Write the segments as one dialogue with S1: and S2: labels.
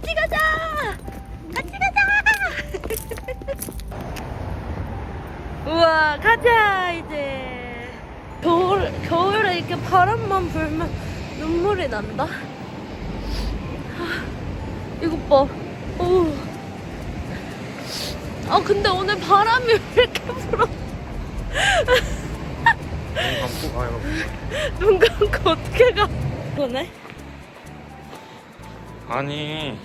S1: 같이 가자. 같이 가자. 우와 가자 이제. 겨울 겨울에 이렇게 바람만 불면 눈물이 난다. 하, 이것 봐. 오. 아 근데 오늘 바람이 왜 이렇게 불어?
S2: 눈 감고 가요.
S1: 눈 감고 어떻게 가? 그네?
S2: 아니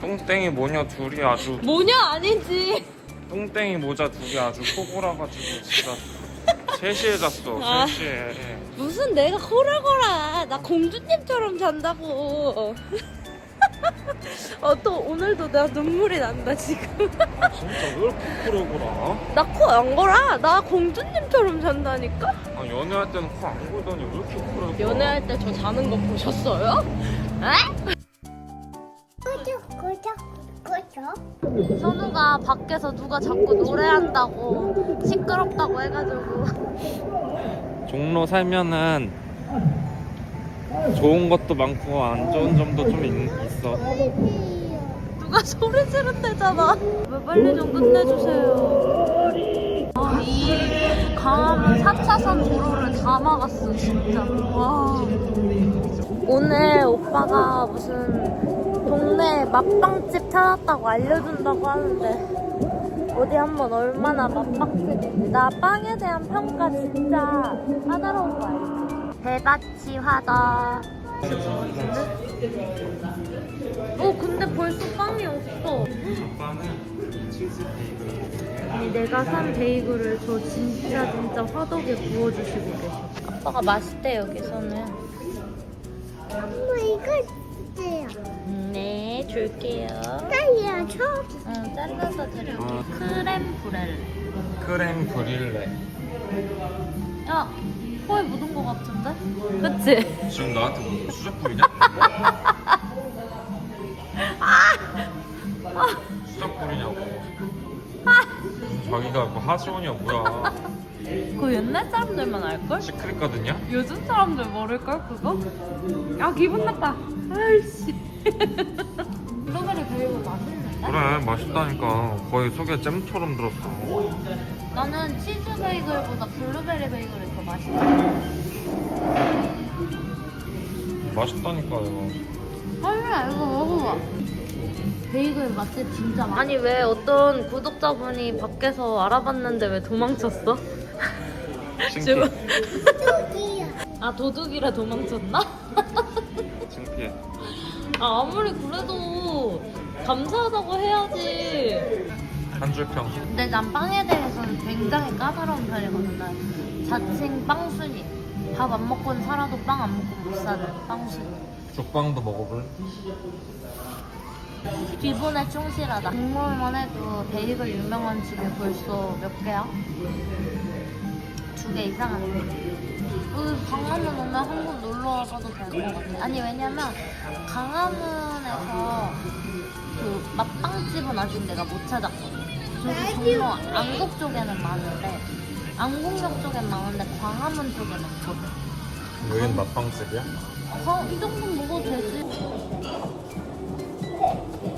S2: 똥땡이 모녀 둘이 아주
S1: 뭐냐 아니지.
S2: 똥땡이 모자 둘이 아주 코골아가지고 진짜 3시에 잤어
S1: 아.
S2: 3시에
S1: 무슨 내가 호라거라. 나 공주님처럼 잔다고. 어, 또 오늘도 내가 눈물이 난다, 지금.
S2: 아, 진짜 왜 이렇게 코골아?
S1: 나코 안 걸어. 나 공주님처럼 잔다니까?
S2: 아, 연애할 때는 코 안 골더니 왜 이렇게 코골아?
S1: 연애할 때 저 자는 거 보셨어요? 에? 선우가 밖에서 누가 자꾸 노래한다고 시끄럽다고 해가지고
S2: 종로 살면은 좋은 것도 많고 안 좋은 점도 좀 있, 있어
S1: 누가 소리 지른대잖아. 왜 빨리 좀 끝내주세요. 아, 이 강화문 4차선 도로를 다 막았어, 진짜. 와. 오늘 오빠가 무슨 동네 맛빵집 찾았다고 알려준다고 하는데 어디 한번 얼마나 맛빵집인지. 나 빵에 대한 평가 진짜 까다로운 거 알지? 대가치 화다. 어 근데 벌써 빵이 없어.
S2: 베이글
S1: 아니 내가 산 베이글을 저 진짜 진짜 화덕에 구워주시고 계셔. 아빠가 맛있대 여기서는.
S3: 엄마 이거 주세요
S1: 네 줄게요
S3: 딸려줘
S1: 응 잘라서 드릴게
S2: 아.
S1: 크렘 브렐
S2: 크렘 브릴레
S1: 야 코에 묻은 거 같은데? 그치?
S2: 지금 나한테 뭐 수작 부리냐? 자기가 뭐 하시원이야 뭐야
S1: 그거 옛날 사람들만 알걸?
S2: 시크릿거든요?
S1: 요즘 사람들 모를걸 그거? 야 기분 나빠 아이씨 블루베리 베이글 맛있는데?
S2: 그래 맛있다니까 거의 속에 잼처럼 들었어
S1: 나는 치즈 베이글보다 블루베리 베이글이 더 맛있어
S2: 맛있다니까요
S1: 아니야 이거 먹어봐 베이글 맛집 진짜 많아. 아니 왜 어떤 구독자분이 밖에서 알아봤는데 왜 도망쳤어?
S2: 창피해
S3: 여기요
S1: 아 도둑이라 도망쳤나?
S2: 창피해.
S1: 아 아무리 그래도 감사하다고 해야지.
S2: 한 줄 평.
S1: 근데 난 빵에 대해서는 굉장히 까다로운 편이거든. 난 자칭 빵순이. 밥 안 먹고는 살아도 빵 안 먹고 못 사는 빵순이.
S2: 족방도 먹어볼?
S1: 기본에 충실하다. 국물만 해도 베이글 유명한 집이 벌써 몇 개야? 두 개 이상한데. 그 강화문 오면 한번 놀러 와봐도 될 것 같아. 아니 왜냐면 강화문에서 그 맛빵집은 아직 내가 못 찾았거든. 저기 종로 안국 쪽에는 많은데 안국역 쪽엔 많은데 광화문 쪽에는 없거든.
S2: 여긴 맛빵집이야?
S1: 어, 이 정도는 먹어도 되지. Okay.